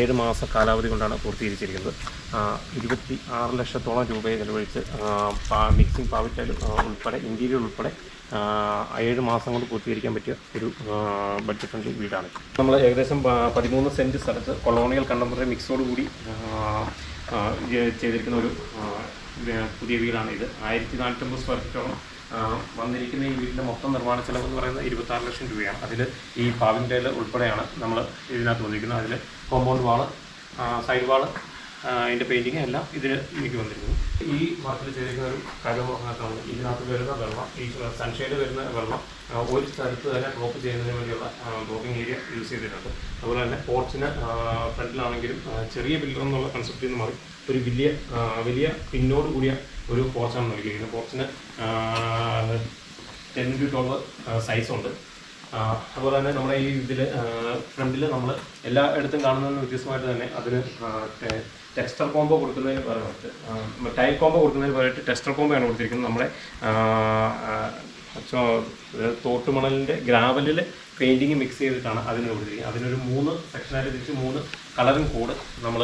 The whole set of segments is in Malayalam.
ഏഴ് മാസ കാലാവധി കൊണ്ടാണ് പൂർത്തീകരിച്ചിരിക്കുന്നത്. ഇരുപത്തി ആറ് ലക്ഷത്തോളം രൂപയെ ചെലവഴിച്ച് മിക്സിംഗ് പാവിറ്റൽ ഉൾപ്പെടെ ഇന്റീരിയർ ഉൾപ്പെടെ ഏഴ് മാസം കൊണ്ട് പൂർത്തീകരിക്കാൻ പറ്റിയ ഒരു ബഡ്ജറ്റ് ഫ്രണ്ട്ലി വീടാണ്. നമ്മൾ ഏകദേശം പതിമൂന്ന് സെന്റ് സ്ഥലത്ത് കൊളോണിയൽ കണ്ടംപററി മിക്സോട് കൂടി ചെയ്തിരിക്കുന്ന ഒരു പുതിയ വീടാണ് ഇത്. ആയിരത്തി നാനൂറ്റമ്പത് സ്ക്വയർ ഫീറ്റോളം വന്നിരിക്കുന്ന ഈ വീടിന്റെ മൊത്തം നിർമ്മാണ ചെലവ് എന്ന് പറയുന്നത് ഇരുപത്താറ് ലക്ഷം രൂപയാണ്. അതിൽ ഈ പാവിന്റെ ഉൾപ്പെടെയാണ് നമ്മൾ ഇതിനകത്ത് വന്നിരിക്കുന്നത്. അതിൽ കോമ്പൗണ്ട് വാൾ സൈഡ് വാൾ അതിന്റെ പെയിന്റിങ് എല്ലാം ഇതിന് എനിക്ക് വന്നിരുന്നു ഈ വർക്കിൽ ചെയ്തിരിക്കുന്ന ഒരു കാര്യം ഇതിനകത്ത് വരുന്ന വെള്ളം ഈ സൺഷെയ്ഡ് വരുന്ന വെള്ളം ഒരു സ്ഥലത്ത് തന്നെ ഡ്രോപ്പ് ചെയ്യുന്നതിന് വേണ്ടിയുള്ള ഡ്രോപ്പിംഗ് ഏരിയ യൂസ് ചെയ്തിട്ടുണ്ട്. അതുപോലെ തന്നെ പോർച്ചിന് ഫ്രണ്ടിലാണെങ്കിലും ചെറിയ ബില്ലർ എന്നുള്ള കൺസെപ്റ്റിൽ നിന്ന് മാറി ഒരു വലിയ വലിയ പിന്നോട് കൂടിയ ഒരു പോർച്ചാണ് നൽകിയിരിക്കുന്നത്. പോർച്ചിന് ടെൻ ടു ട്വൽവ് സൈസുണ്ട് അതുപോലെ തന്നെ നമ്മുടെ ഈ ഇതിൽ ഫ്രണ്ടിൽ നമ്മൾ എല്ലാ ഇടത്തും കാണുന്നതിന് വ്യത്യസ്തമായിട്ട് തന്നെ അതിന് ടെക്സ്റ്റർ കോംബോ കൊടുക്കുന്നതിന് പകരമായിട്ട് ടൈൽ കോംബോ കൊടുക്കുന്നതിന് പകരമായിട്ട് ടെക്സ്റ്റർ കോംബോയാണ് കൊടുത്തിരിക്കുന്നത്. നമ്മുടെ തോട്ടുമണലിന്റെ ഗ്രാവലിൽ പെയിന്റിങ് മിക്സ് ചെയ്തിട്ടാണ് അതിന് കൊടുത്തിരിക്കുന്നത്. അതിനൊരു മൂന്ന് സെക്ഷനായിട്ട് തിരിച്ച് മൂന്ന് കളറും കോഡ് നമ്മൾ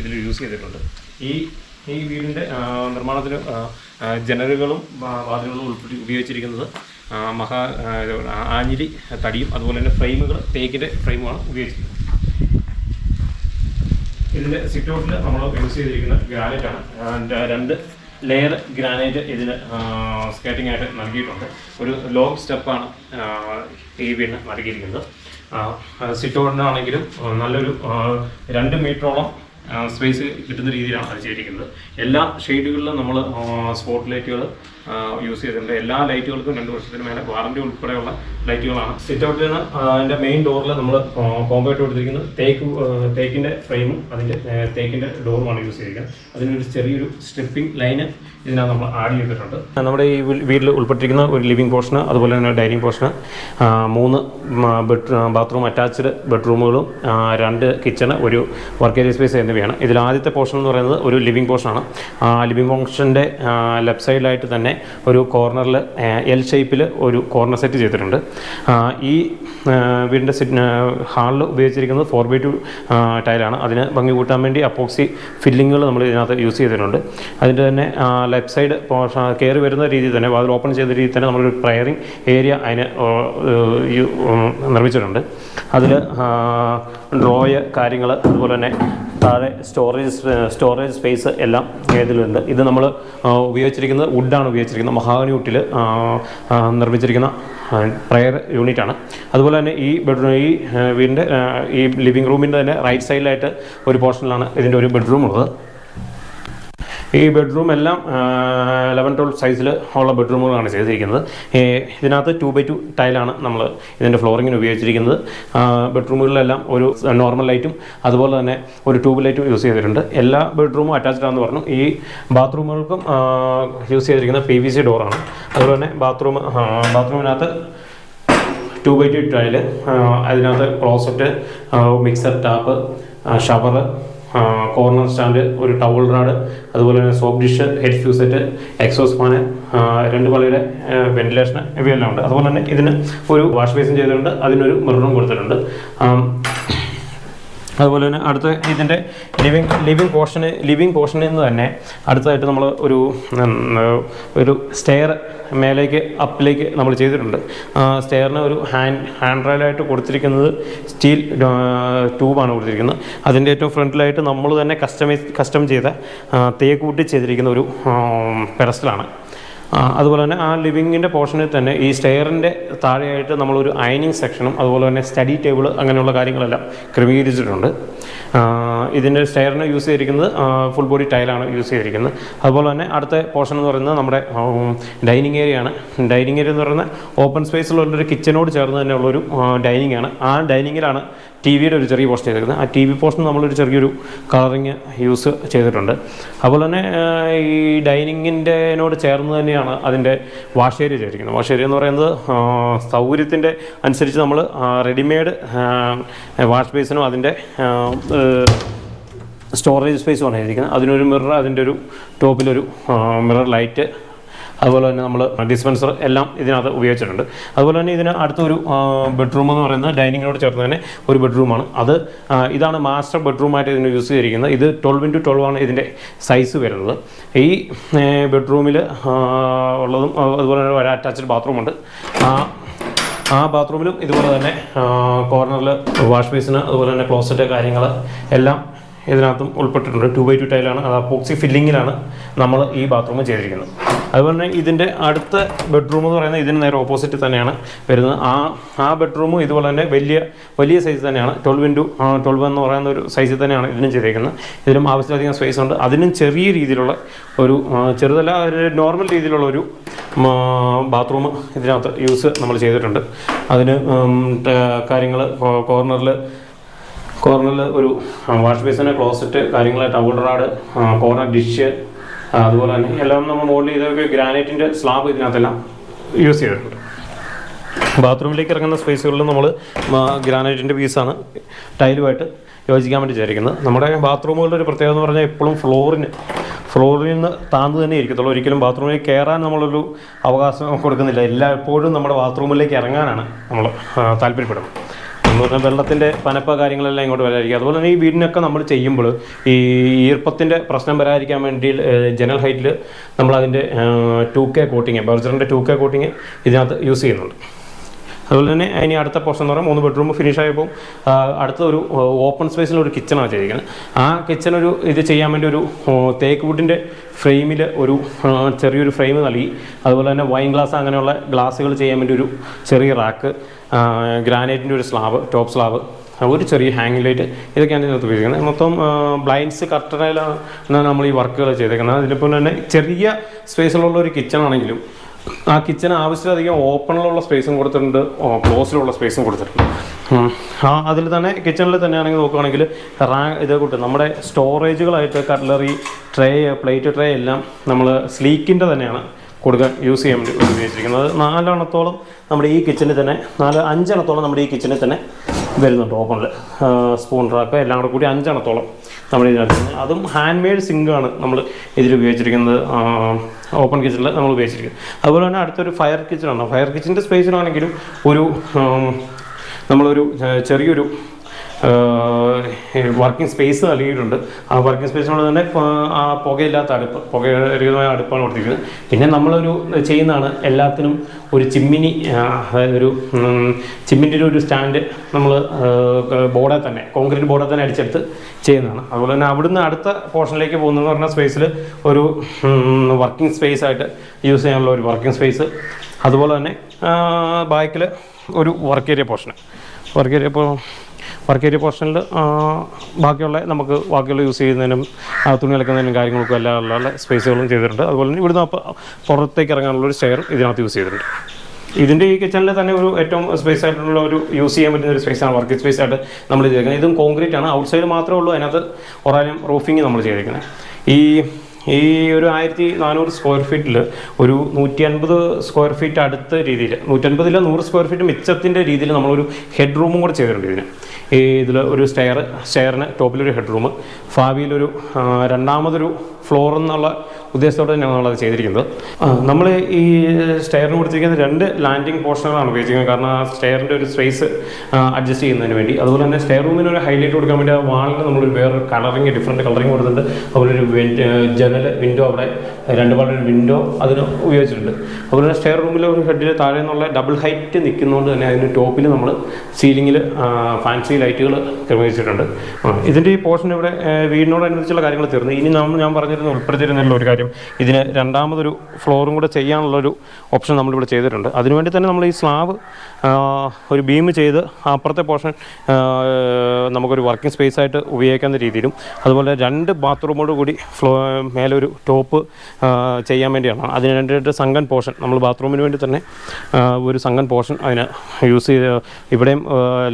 ഇതിൽ യൂസ് ചെയ്തിട്ടുണ്ട്. ഈ ഈ വീടിന്റെ നിർമ്മാണത്തിന് ജനലുകളും വാതിലുകളും ഉൾപ്പെടുത്തി ഉപയോഗിച്ചിരിക്കുന്നത് മഹാ ആഞ്ഞിലി തടിയും അതുപോലെ തന്നെ ഫ്രെയിമുകൾ തേക്കിന്റെ ഫ്രെയിമുമാണ് ഉപയോഗിച്ചിരിക്കുന്നത്. ഇതിന്റെ സിറ്റൗട്ടിൽ നമ്മൾ യൂസ് ചെയ്തിരിക്കുന്ന ഗ്രാനൈറ്റാണ് രണ്ട് ലെയർ ഗ്രാനൈറ്റ് ഇതിന് സ്കേറ്റിംഗ് ആയിട്ട് നൽകിയിട്ടുണ്ട്. ഒരു ലോങ് സ്റ്റെപ്പാണ് ഈ വീടിന് നൽകിയിരിക്കുന്നത്. സിറ്റ് ഔട്ടിനാണെങ്കിലും നല്ലൊരു രണ്ട് മീറ്ററോളം സ്പേസ് കിട്ടുന്ന രീതിയിലാണ് അത് ചെയ്തിരിക്കുന്നത്. എല്ലാ ഷെയ്ഡുകളിലും നമ്മൾ സ്പോട്ട് ലൈറ്റുകൾ യൂസ് ചെയ്തിട്ടുണ്ട്. എല്ലാ ലൈറ്റുകൾക്കും രണ്ട് വർഷത്തിന് മേലെ വാറണ്ടി ഉൾപ്പെടെയുള്ള ലൈറ്റുകളാണ്. സിറ്റ് ഔട്ടിൽ നിന്ന് അതിന്റെ മെയിൻ ഡോറിൽ നമ്മൾ കോമ്പാക്ട് കൊടുത്തിരിക്കുന്നത് തേക്ക് തേക്കിന്റെ ഫ്രെയിമും അതിന്റെ തേക്കിന്റെ ഡോറുമാണ് യൂസ് ചെയ്തിരിക്കുന്നത്. അതിനൊരു ചെറിയൊരു സ്ട്രിപ്പിംഗ് ലൈന് ഇതിനകത്ത് നമ്മൾ ആഡ് ചെയ്തിട്ടുണ്ട്. നമ്മുടെ ഈ വീട്ടിൽ ഉൾപ്പെട്ടിരിക്കുന്ന ഒരു ലിവിംഗ് പോർഷന് അതുപോലെ തന്നെ ഡൈനിങ് പോർഷന് മൂന്ന് ബെഡ് ബാത്റൂം അറ്റാച്ച്ഡ് ബെഡ്റൂമുകളും രണ്ട് കിച്ചണ് ഒരു വർക്ക് ഏരിയ സ്പേസ് എന്നിവയാണ്. ഇതിൽ ആദ്യത്തെ പോർഷൻ എന്ന് പറയുന്നത് ഒരു ലിവിംഗ് പോർഷനാണ് ലിവിംഗ് പോർഷന്റെ ലെഫ്റ്റ് സൈഡിലായിട്ട് തന്നെ ഒരു കോർണറിൽ എൽ ഷേപ്പിൽ ഒരു കോർണർ സെറ്റ് ചെയ്തിട്ടുണ്ട്. ഈ വീടിന്റെ സിറ്റ് ഹാളിൽ ഉപയോഗിച്ചിരിക്കുന്നത് ഫോർ ബൈ ടു ടൈലാണ് അതിന് ഭംഗി കൂട്ടാൻ വേണ്ടി അപ്പോക്സി ഫില്ലിങ്ങുകൾ നമ്മൾ ഇതിനകത്ത് യൂസ് ചെയ്തിട്ടുണ്ട്. അതിന്റെ തന്നെ ലെഫ്റ്റ് സൈഡ് കയറി വരുന്ന രീതിയിൽ തന്നെ വാതിൽ ഓപ്പൺ ചെയ്ത രീതിയിൽ തന്നെ നമ്മളൊരു പ്രയറിംഗ് ഏരിയ അതിന് നിർമ്മിച്ചിട്ടുണ്ട്. അതിൽ ഡ്രോയ് കാര്യങ്ങൾ അതുപോലെ തന്നെ താഴെ സ്റ്റോറേജ് സ്റ്റോറേജ് സ്പേസ് എല്ലാം ഇതിലുണ്ട്. ഇത് നമ്മൾ ഉപയോഗിച്ചിരിക്കുന്നത് വുഡാണ് ഉപയോഗിച്ചിരിക്കുന്നത് മഹാഗണി മഹാഗണിയൂട്ടിൽ നിർമ്മിച്ചിരിക്കുന്ന പ്രയർ യൂണിറ്റാണ്. അതുപോലെ തന്നെ ഈ ബെഡ്റൂം ഈ വീടിന്റെ ഈ ലിവിങ് റൂമിന്റെ തന്നെ റൈറ്റ് സൈഡിലായിട്ട് ഒരു പോർഷനിലാണ് ഇതിന്റെ ഒരു ബെഡ്റൂം ഉള്ളത് ഈ ബെഡ്റൂം എല്ലാം ലെവൻ ട്വൽവ് സൈസിൽ ഉള്ള ബെഡ്റൂമുകളാണ് ചെയ്തിരിക്കുന്നത്. ഇതിനകത്ത് ടു ബൈ ടു ടൈലാണ് നമ്മൾ ഇതിന്റെ ഫ്ലോറിങ്ങിന് ഉപയോഗിച്ചിരിക്കുന്നത്. ബെഡ്റൂമുകളിലെല്ലാം ഒരു നോർമൽ ലൈറ്റും അതുപോലെ തന്നെ ഒരു ട്യൂബ് ലൈറ്റും യൂസ് ചെയ്തിട്ടുണ്ട്. എല്ലാ ബെഡ്റൂമും അറ്റാച്ച്ഡ് ആണെന്ന് പറഞ്ഞു. ഈ ബാത്റൂമുകൾക്കും യൂസ് ചെയ്തിരിക്കുന്ന പി വി സി ഡോറാണ് അതുപോലെ തന്നെ ബാത്റൂം ബാത്റൂമിനകത്ത് ടു ബൈ ടു ടൈൽ അതിനകത്ത് closet mixer tap shower corner stand ഒരു ടവൽ റാഡ് അതുപോലെ തന്നെ soap dish head faucet exhaust fan രണ്ട് പള്ളിയുടെ വെന്റിലേഷൻ ഇവയെല്ലാം ഉണ്ട്. അതുപോലെ തന്നെ ഇതിന് ഒരു വാഷ് ബേസിൻ ചെയ്തിട്ടുണ്ട്. അതിനൊരു മിററും കൊടുത്തിട്ടുണ്ട്. അതുപോലെ തന്നെ അടുത്ത ഇതിന്റെ ലിവിങ് ലിവിങ് പോർഷന് ലിവിങ് പോർഷനിൽ നിന്ന് തന്നെ അടുത്തതായിട്ട് നമ്മൾ ഒരു ഒരു സ്റ്റെയർ മേലേക്ക് അപ്പിലേക്ക് നമ്മൾ ചെയ്തിട്ടുണ്ട്. സ്റ്റെയറിന് ഒരു ഹാൻഡ് ഹാൻഡ് റൈലായിട്ട് കൊടുത്തിരിക്കുന്നത് സ്റ്റീൽ ട്യൂബാണ് കൊടുത്തിരിക്കുന്നത്. അതിന്റെ ഏറ്റവും ഫ്രണ്ടിലായിട്ട് നമ്മൾ തന്നെ കസ്റ്റമൈസ് കസ്റ്റം ചെയ്ത തേക്കൂട്ടി ചെയ്തിരിക്കുന്ന ഒരു പെഡസ്റ്റലാണ് അതുപോലെ തന്നെ ആ ലിവിങ്ങിന്റെ പോർഷനിൽ തന്നെ ഈ സ്റ്റെയറിന്റെ താഴെയായിട്ട് നമ്മളൊരു അയനിങ് സെക്ഷനും അതുപോലെ തന്നെ സ്റ്റഡി ടേബിൾ അങ്ങനെയുള്ള കാര്യങ്ങളെല്ലാം ക്രമീകരിച്ചിട്ടുണ്ട്. ഇതിന്റെ സ്റ്റെയറിന് യൂസ് ചെയ്തിരിക്കുന്നത് ഫുൾ ബോഡി ടൈലാണ് യൂസ് ചെയ്തിരിക്കുന്നത്. അതുപോലെ തന്നെ അടുത്ത പോർഷൻ എന്ന് പറയുന്നത് നമ്മുടെ ഡൈനിങ് ആണ്. ഡൈനിങ് ഏരിയ എന്ന് പറയുന്നത് ഓപ്പൺ സ്പേസിലുള്ളൊരു കിച്ചനോട് ചേർന്ന് തന്നെയുള്ളൊരു ഡൈനിങ് ആണ്. ആ ഡൈനിങ്ങിലാണ് ടി വിയുടെ ഒരു ചെറിയ പോർഷൻ ചെയ്തിരിക്കുന്നത്. ആ ടി വി പോർഷൻ നമ്മളൊരു ചെറിയൊരു കളറിങ് യൂസ് ചെയ്തിട്ടുണ്ട്. അതുപോലെ തന്നെ ഈ ഡൈനിങ്ങിന്റെനോട് ചേർന്ന് തന്നെയാണ് അതിന്റെ വാഷ് ഏരിയ ചെയ്തിരിക്കുന്നത്. വാഷ് ഏരിയ എന്ന് പറയുന്നത് സൗകര്യത്തിന്റെ അനുസരിച്ച് നമ്മൾ റെഡിമെയ്ഡ് വാഷ് ബേസിനും അതിന്റെ സ്റ്റോറേജ് സ്പേസ് പറഞ്ഞിരിക്കുന്നത് അതിനൊരു മിറർ അതിന്റെ ഒരു ടോപ്പിലൊരു മിറർ ലൈറ്റ് അതുപോലെ തന്നെ നമ്മൾ ഡിസ്പെൻസർ എല്ലാം ഇതിനകത്ത് ഉപയോഗിച്ചിട്ടുണ്ട്. അതുപോലെ തന്നെ ഇതിന് അടുത്തൊരു ബെഡ്റൂം എന്ന് പറയുന്നത് ഡൈനിങ്ങിനോട് ചേർന്ന് തന്നെ ഒരു ബെഡ്റൂമാണ് അത് ഇതാണ് മാസ്റ്റർ ബെഡ്റൂമായിട്ട് ഇതിന് യൂസ് ചെയ്തിരിക്കുന്നത്. ഇത് ട്വൽവ് ഇന്റു ട്വൽവ് ആണ് ഇതിന്റെ സൈസ് വരുന്നത്. ഈ ബെഡ്റൂമിൽ ഉള്ളതും അതുപോലെ തന്നെ ഒരു അറ്റാച്ച്ഡ് ബാത്റൂമുണ്ട് ആ ബാത്റൂമിലും ഇതുപോലെ തന്നെ കോർണറിൽ വാഷ് ബേസിന് അതുപോലെ തന്നെ ക്ലോസറ്റ് കാര്യങ്ങൾ എല്ലാം ഇതിനകത്തും ഉൾപ്പെട്ടിട്ടുണ്ട്. ടു ബൈ ടു ടൈലാണ് അത് അപ്പോക്സി ഫില്ലിങ്ങിലാണ് നമ്മൾ ഈ ബാത്റൂം ചെയ്തിരിക്കുന്നത്. അതുപോലെ തന്നെ ഇതിന്റെ അടുത്ത ബെഡ്റൂം എന്ന് പറയുന്നത് ഇതിന് നേരെ ഓപ്പോസിറ്റ് തന്നെയാണ് വരുന്നത്. ആ ആ ബെഡ്റൂമും ഇതുപോലെ തന്നെ വലിയ വലിയ സൈസ് തന്നെയാണ്. ട്വൽവ് ഇന്റു ട്വൽവ് എന്ന് പറയുന്ന ഒരു സൈസിൽ തന്നെയാണ് ഇതിനും ചെയ്തിരിക്കുന്നത്. ഇതിലും ആവശ്യത്തിലധികം സ്പേസ് ഉണ്ട്. അതിനും ചെറിയ രീതിയിലുള്ള ഒരു ചെറുതല്ല ഒരു നോർമൽ രീതിയിലുള്ള ഒരു ബാത്റൂം ഇതിനകത്ത് യൂസ് നമ്മൾ ചെയ്തിട്ടുണ്ട്. അതിന് കാര്യങ്ങൾ കോർണറിൽ കോർണറിൽ ഒരു വാഷ് ബേസിന് ക്ലോസറ്റ് കാര്യങ്ങൾ റാഡ് കോർണർ ഡിഷ് അതുപോലെ തന്നെ എല്ലാം നമ്മൾ മോഡൽ ചെയ്തൊക്കെ ഗ്രാനൈറ്റിന്റെ സ്ലാബ് ഇതിനകത്തെല്ലാം യൂസ് ചെയ്തിട്ടുണ്ട്. ബാത്റൂമിലേക്ക് ഇറങ്ങുന്ന സ്പേസുകളിൽ നമ്മൾ ഗ്രാനൈറ്റിന്റെ പീസാണ് ടൈലുമായിട്ട് യോജിക്കാൻ വേണ്ടി വിചാരിക്കുന്നത്. നമ്മുടെ ബാത്റൂമുകളുടെ ഒരു പ്രത്യേകത എന്ന് പറഞ്ഞാൽ എപ്പോഴും ഫ്ലോറിന് ഫ്ലോറിൽ നിന്ന് താന്നു തന്നെ ഇരിക്കത്തുള്ളൂ. ഒരിക്കലും ബാത്റൂമിൽ കയറാൻ നമ്മളൊരു അവകാശം കൊടുക്കുന്നില്ല. എല്ലായ്പ്പോഴും നമ്മുടെ ബാത്റൂമിലേക്ക് ഇറങ്ങാനാണ് നമ്മൾ താല്പര്യപ്പെടുന്നത്. എന്ന് പറഞ്ഞാൽ വെള്ളത്തിന്റെ പനപ്പ കാര്യങ്ങളെല്ലാം ഇങ്ങോട്ട് വരാതിരിക്കുക. അതുപോലെ തന്നെ ഈ വീടിനൊക്കെ നമ്മൾ ചെയ്യുമ്പോൾ ഈ ഈർപ്പത്തിന്റെ പ്രശ്നം വരാതിരിക്കാൻ വേണ്ടി ജനൽ ഹൈറ്റിൽ നമ്മളതിന്റെ ടു കെ കോട്ടിങ് ബർജറിന്റെ ടു കെ കോട്ടിങ് ഇതിനകത്ത് യൂസ് ചെയ്യുന്നുണ്ട്. അതുപോലെ തന്നെ ഇനി അടുത്ത പോർഷൻ എന്ന് പറയുമ്പോൾ മൂന്ന് ബെഡ്റൂം ഫിനിഷ് ആയപ്പോൾ അടുത്ത ഒരു ഓപ്പൺ സ്പേസിൽ ഒരു കിച്ചണാണ് ചെയ്തിരിക്കുന്നത്. ആ കിച്ചൺ ഒരു ഇത് ചെയ്യാൻ വേണ്ടി ഒരു തേക്ക് വുഡിന്റെ ഫ്രെയിമിൽ ഒരു ചെറിയൊരു ഫ്രെയിം നൽകി. അതുപോലെ തന്നെ വൈൻ ഗ്ലാസ് അങ്ങനെയുള്ള ഗ്ലാസ്സുകൾ ചെയ്യാൻ വേണ്ടി ഒരു ചെറിയ റാക്ക് ഗ്രാനൈറ്റിന്റെ ഒരു സ്ലാബ് ടോപ്പ് സ്ലാബ് ഒരു ചെറിയ ഹാങ്ങിങ് ലൈറ്റ് ഇതൊക്കെയാണ് ഇതിനകത്ത് ഉപയോഗിക്കുന്നത്. മൊത്തം ബ്ലൈൻഡ്സ് കർട്ടനയിലാണ് നമ്മൾ ഈ വർക്കുകൾ ചെയ്തേക്കുന്നത്. അതിനെപ്പോലെ തന്നെ ചെറിയ സ്പേസിലുള്ള ഒരു കിച്ചൺ ആണെങ്കിലും ആ കിച്ചൺ ആവശ്യത്തിലധികം ഓപ്പണിലുള്ള സ്പേസും കൊടുത്തിട്ടുണ്ട്. ക്ലോസിലുള്ള സ്പേസും കൊടുത്തിട്ടുണ്ട്. ആ അതിൽ തന്നെ കിച്ചണിൽ തന്നെയാണെങ്കിൽ നോക്കുകയാണെങ്കിൽ റാ ഇത് കൂട്ട് നമ്മുടെ സ്റ്റോറേജുകളായിട്ട് കട്ട്ലറി ട്രേ പ്ലേറ്റ് ട്രേ എല്ലാം നമ്മൾ സ്ലീക്കിന്റെ തന്നെയാണ് കൊടുക്കാൻ യൂസ് ചെയ്യാൻ വേണ്ടി ഉപയോഗിച്ചിരിക്കുന്നത്. നാലെണ്ണത്തോളം നമ്മുടെ ഈ കിച്ചണിൽ തന്നെ നാല് അഞ്ചെണ്ണത്തോളം നമ്മുടെ ഈ കിച്ചണിൽ തന്നെ വരുന്നുണ്ട് ഓപ്പണിൽ സ്പൂൺ റാക്ക് എല്ലാം കൂടെ കൂടി അഞ്ചെണ്ണത്തോളം നമ്മൾ ഇതിനകത്ത് അതും ഹാൻഡ് മെയ്ഡ് സിങ്കാണ് നമ്മൾ ഇതിൽ ഉപയോഗിച്ചിരിക്കുന്നത്. ഓപ്പൺ കിച്ചണിൽ നമ്മൾ ഉപയോഗിച്ചിരിക്കുന്നത്. അതുപോലെ തന്നെ അടുത്തൊരു ഫയർ കിച്ചണാണ് ഫയർ കിച്ചന്റെ സ്പേസിലാണെങ്കിലും ഒരു നമ്മളൊരു ചെറിയൊരു വർക്കിംഗ് സ്പേസ് നൽകിയിട്ടുണ്ട്. ആ വർക്കിംഗ് സ്പേസിനോട് തന്നെ ആ പുകയില്ലാത്ത അടുപ്പ് പുകരഹിതമായ അടുപ്പാണ് കൊടുത്തിരിക്കുന്നത്. പിന്നെ നമ്മളൊരു ചെയ്യുന്നതാണ് എല്ലാത്തിനും ഒരു ചിമ്മിനി അതായത് ഒരു ചിമ്മിന്റെ ഒരു സ്റ്റാൻഡ് നമ്മൾ ബോർഡിൽ തന്നെ കോൺക്രീറ്റ് ബോർഡിൽ തന്നെ അടിച്ചെടുത്ത് ചെയ്യുന്നതാണ്. അതുപോലെ തന്നെ അവിടുന്ന് അടുത്ത പോർഷനിലേക്ക് പോകുന്നതെന്ന് പറഞ്ഞ സ്പേസിൽ ഒരു വർക്കിംഗ് സ്പേസ് ആയിട്ട് യൂസ് ചെയ്യാനുള്ള ഒരു വർക്കിംഗ് സ്പേസ് അതുപോലെ തന്നെ ബാക്കിൽ ഒരു work area portion work area ഇപ്പോൾ വർക്ക് ഏരിയ പോർഷനിൽ ബാക്കിയുള്ള നമുക്ക് ബാക്കിയുള്ള യൂസ് ചെയ്യുന്നതിനും തുണി അലക്കുന്നതിനും കാര്യങ്ങൾക്കും എല്ലാം ഉള്ള സ്പേസുകളും ചെയ്തിട്ടുണ്ട്. അതുപോലെ തന്നെ ഇവിടുന്ന് പുറത്തേക്ക് ഇറങ്ങാനുള്ള ഒരു സ്റ്റെയർ ഇതിനകത്ത് യൂസ് ചെയ്തിട്ടുണ്ട്. ഇതിന്റെ ഈ കിച്ചണിൽ തന്നെ ഒരു ഏറ്റവും സ്പേസ് ആയിട്ടുള്ള ഒരു യൂസ് ചെയ്യാൻ പറ്റുന്ന ഒരു സ്പേസാണ് വർക്ക് സ്പേസ് ആയിട്ട് നമ്മൾ ചെയ്തിരിക്കുന്നത്. ഇതും കോൺക്രീറ്റ് ആണ്. ഔട്ട്സൈഡ് മാത്രമേ ഉള്ളൂ. അതിനകത്ത് ഒറാനും റൂഫിങ് നമ്മൾ ചെയ്തിരിക്കുന്നത്. ഈ ഈ ഒരു ആയിരത്തി നാനൂറ് സ്ക്വയർ ഫീറ്റിൽ ഒരു നൂറ്റി അൻപത് സ്ക്വയർ ഫീറ്റ് അടുത്ത രീതിയിൽ നൂറ്റൻപതില്ല നൂറ് സ്ക്വയർ ഫീറ്റ് മിച്ചത്തിന്റെ രീതിയിൽ നമ്മളൊരു ഹെഡ് റൂമും കൂടെ ചെയ്തിട്ടുണ്ട് ഇതിന്. ഈ ഇതിൽ ഒരു സ്റ്റെയർ സ്റ്റെയറിന് ടോപ്പിലൊരു ഹെഡ് റൂം ഭാവിയിലൊരു രണ്ടാമതൊരു ഫ്ലോർ എന്നുള്ള ഉദ്ദേശത്തോടെ തന്നെയാണ് നമ്മളത് ചെയ്തിരിക്കുന്നത്. നമ്മൾ ഈ സ്റ്റെയറിന് കൊടുത്തിരിക്കുന്ന രണ്ട് ലാൻഡിങ് പോർഷനുകളാണ് ഉപയോഗിച്ചിരിക്കുന്നത്. കാരണം ആ സ്റ്റെയറിന്റെ ഒരു സ്പേസ് അഡ്ജസ്റ്റ് ചെയ്യുന്നതിന് വേണ്ടി. അതുപോലെ തന്നെ സ്റ്റെയർ റൂമിന് ഒരു ഹൈലൈറ്റ് കൊടുക്കാൻ വേണ്ടി ആ വാളിന് നമ്മളൊരു വേറൊരു കളറിങ് ഡിഫറെന്റ് കളറിങ് കൊടുത്തിട്ടുണ്ട്. അതുപോലെ ഒരു ജനൽ വിൻഡോ അവിടെ രണ്ട് പാടൊരു വിൻഡോ അതിന് ഉപയോഗിച്ചിട്ടുണ്ട്. അതുപോലെ സ്റ്റെയർ റൂമിലെ ഒരു ഹെഡിൽ താഴെ നിന്നുള്ള ഡബിൾ ഹൈറ്റ് നിൽക്കുന്നതുകൊണ്ട് തന്നെ അതിന് ടോപ്പിൽ നമ്മൾ സീലിംഗിൽ ഫാൻസി ലൈറ്റുകൾ ക്രമീകരിച്ചിട്ടുണ്ട് ഇതിന്റെ ഈ പോർഷൻ ഇവിടെ വീടിനോടനുസരിച്ചുള്ള കാര്യങ്ങൾ തീർന്നു. ഇനി നമ്മൾ ഞാൻ പറഞ്ഞിരുന്ന ഉൾപ്പെടുത്തിയിരുന്നുള്ള ഒരു കാര്യം ഇതിന് രണ്ടാമതൊരു ഫ്ലോറും കൂടെ ചെയ്യാനുള്ളൊരു ഓപ്ഷൻ നമ്മളിവിടെ ചെയ്തിട്ടുണ്ട്. അതിനുവേണ്ടി തന്നെ നമ്മൾ ഈ സ്ലാവ് ഒരു ബീം ചെയ്ത് അപ്പുറത്തെ പോർഷൻ നമുക്കൊരു വർക്കിംഗ് സ്പേസ് ആയിട്ട് ഉപയോഗിക്കാവുന്ന രീതിയിലും അതുപോലെ രണ്ട് ബാത്റൂമോട് കൂടി ഫ്ലോ മേലെ ഒരു ടോപ്പ് ചെയ്യാൻ വേണ്ടിയാണ്. അതിന് വേണ്ടിയിട്ട് സംഘൻ പോർഷൻ നമ്മൾ ബാത്റൂമിന് വേണ്ടി തന്നെ ഒരു സംഘൻ പോർഷൻ അതിന് യൂസ് ചെയ്ത് ഇവിടെയും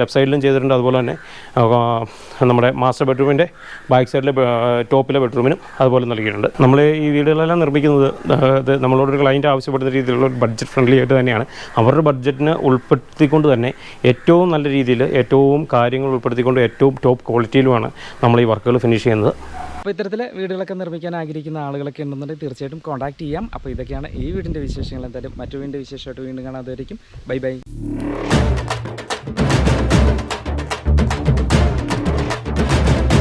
ലെഫ്റ്റ് സൈഡിലും ചെയ്തിട്ടുണ്ട്. അതുപോലെ തന്നെ നമ്മുടെ മാസ്റ്റർ ബെഡ്റൂമിന്റെ ബാക്ക് സൈഡിലെ ടോപ്പിലെ ബെഡ്റൂമിനും അതുപോലെ നൽകിയിട്ടുണ്ട്. നമ്മൾ ഈ വീടുകളെല്ലാം നിർമ്മിക്കുന്നത് അത് നമ്മളോടൊരു ക്ലയന്റ് ആവശ്യപ്പെടുന്ന രീതിയിലുള്ള ഒരു ബഡ്ജറ്റ് ഫ്രണ്ട്ലി ആയിട്ട് തന്നെയാണ്. അവരുടെ ബഡ്ജറ്റിന് ഉൾപ്പെടുത്തിക്കൊണ്ട് തന്നെ ഏറ്റവും നല്ല രീതിയിൽ ഏറ്റവും കാര്യങ്ങൾ ഉൾപ്പെടുത്തിക്കൊണ്ട് ഏറ്റവും ടോപ്പ് ക്വാളിറ്റിയിലുമാണ് നമ്മൾ ഈ വർക്കുകൾ ഫിനിഷ് ചെയ്യുന്നത്. അപ്പോൾ ഇത്തരത്തിൽ വീടുകളൊക്കെ നിർമ്മിക്കാൻ ആഗ്രഹിക്കുന്ന ആളുകളൊക്കെ ഉണ്ടെന്നുണ്ടെങ്കിൽ തീർച്ചയായിട്ടും കോൺടാക്ട് ചെയ്യാം. അപ്പോൾ ഇതൊക്കെയാണ് ഈ വീടിന്റെ വിശേഷങ്ങൾ. എന്തായാലും മറ്റു വീടിന്റെ വിശേഷമായിട്ട് വീണ്ടും കാണാതെ ബൈ ബൈ.